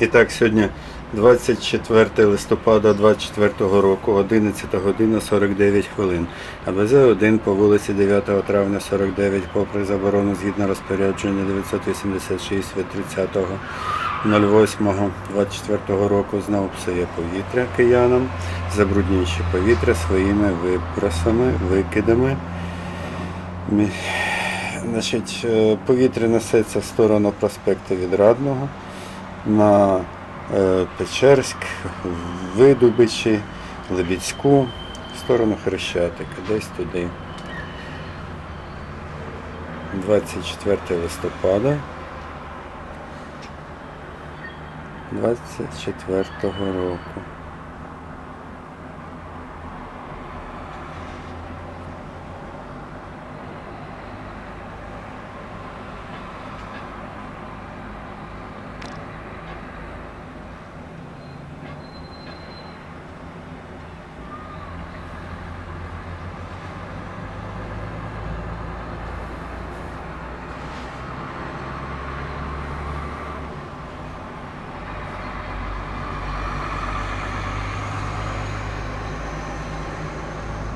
І так, сьогодні 24 листопада 24 року, 11 година 49 хвилин. АБЗ-1 по вулиці 9 травня 49, попри заборону згідно розпорядження 986 від 30.08.24 року знову псує повітря киянам, забруднюючи повітря своїми вибросами, викидами. Значить, е, повітря несеться в сторону проспекту Відрадного на е, Печерськ, Видубичі, Лебідську, в сторону Хрещатика, десь туди. 24 листопада 24 року.